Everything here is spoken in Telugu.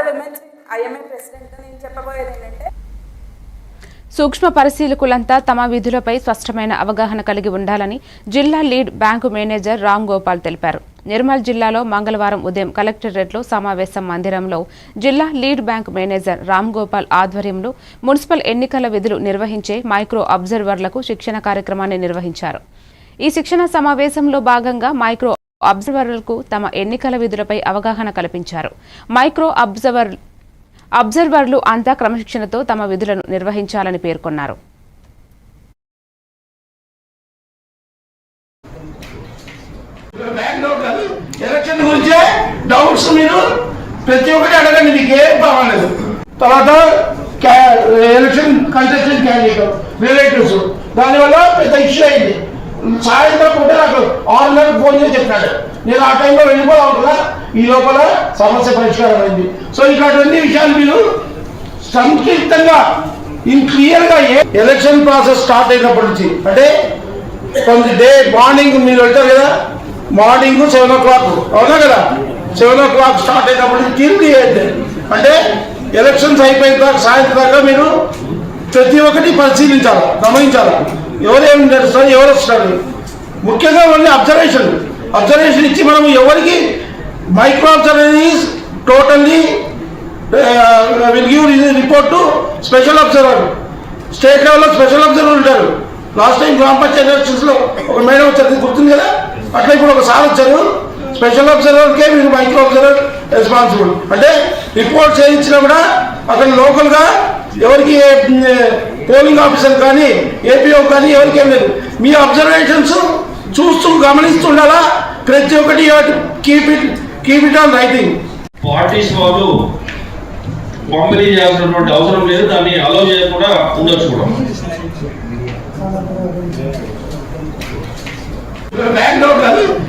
ఎ విమెన్స్ ఐఎంఏ ప్రెసిడెంట్ నేను చెప్పబోయేది ఏంటంటే సూక్ష్మ పరిశీలకులంతా తమ విధులపై స్పష్టమైన అవగాహన కలిగి ఉండాలని జిల్లా lead bank manager Ram Gopal తెలిపారు. నిర్మల్ జిల్లాలో మంగళవారం ఉదయం కలెక్టరేట్లో సమావేశం మందిరంలో జిల్లా lead bank manager Ram Gopal ఆధ్వర్యంలో మున్సిపల్ ఎన్నికల విధులు నిర్వహించే మైక్రో అబ్జర్వర్లకు శిక్షణ కార్యక్రమాన్ని నిర్వహించారు. ఈ శిక్షణ సమావేశంలో భాగంగా మైక్రో అబ్జర్వర్లకు తమ ఎన్నికల విధులపై అవగాహన కల్పించారు. మైక్రో అబ్జర్వర్ అబ్జర్వర్లు అంతా క్రమశిక్షణతో తమ విధులను నిర్వహించాలని పేర్కొన్నారు. ఎలక్షన్ గురించే డౌట్స్ మీరు ప్రతి ఒక్కటి అడగండి మీకు ఏం పర్వాలేదు. తర్వాత ఎలక్షన్ కంటెస్టెంట్ క్యాండిడేట్ రిలేటివ్స్ దానివల్ల పెద్ద ఇష్యూ అయింది. సాయంత్రం పూట నాకు ఆరు ఫోన్ చేసి చెప్పాడు నేను ఆ టైంలో వెళ్ళిపోదాం కదా ఈ లోపల సమస్య పరిష్కారం అయింది. సో ఇట్లాంటి విషయాలు మీరు సంక్షిప్తంగా ఇన్ క్లియర్గా ఎలక్షన్ ప్రాసెస్ స్టార్ట్ అయినప్పటి నుంచి అంటే కొంత డే మార్నింగ్ మీరు వెళ్తారు కదా మార్నింగ్ సెవెన్ ఓ క్లాక్ అవునా కదా? సెవెన్ ఓ క్లాక్ స్టార్ట్ అయినప్పటి నుంచి క్లియర్ అంటే ఎలక్షన్స్ అయిపోయిన దాకా సాయంత్రం దాకా మీరు ప్రతి ఒక్కటి పరిశీలించాలి గమనించాలి? ఎవరేం నడుస్తారు ఎవరు వస్తారు ముఖ్యంగా ఓన్లీ అబ్జర్వేషన్ అబ్జర్వేషన్ ఇచ్చి మనం ఎవరికి micro observation totally will give report to special observer state లెవెల్లో స్పెషల్ అబ్జర్వర్ ఉంటారు. లాస్ట్ టైం గ్రామ పంచాయతీ ఎలక్షన్స్లో ఒక మేడం వచ్చారు. గుర్తుంది కదా? అట్లా ఇప్పుడు ఒక సార్ వచ్చారు. స్పెషల్ అబ్జర్వర్కే మీరు మైక్రో అబ్జర్వర్ రెస్పాన్సిబుల్ అంటే రిపోర్ట్ చేయించినా కూడా అక్కడ లోకల్గా ఎవరికి uh, పోలింగ్ ఆఫీసర్ కానీ ఏపీఓ కానీ ఎవరికి లేదు. మీ అబ్జర్వేషన్స్ చూస్తూ గమనిస్తుండాలా ప్రతి ఒక్కటి keep it keep it on writing parties వాళ్ళు పంపిణీ చేయాల్సినటువంటి అవసరం లేదు. దాన్ని అలౌ చేయకుండా ఉండొచ్చు కూడా. బ్యాక్గ్రౌండ్ కాదు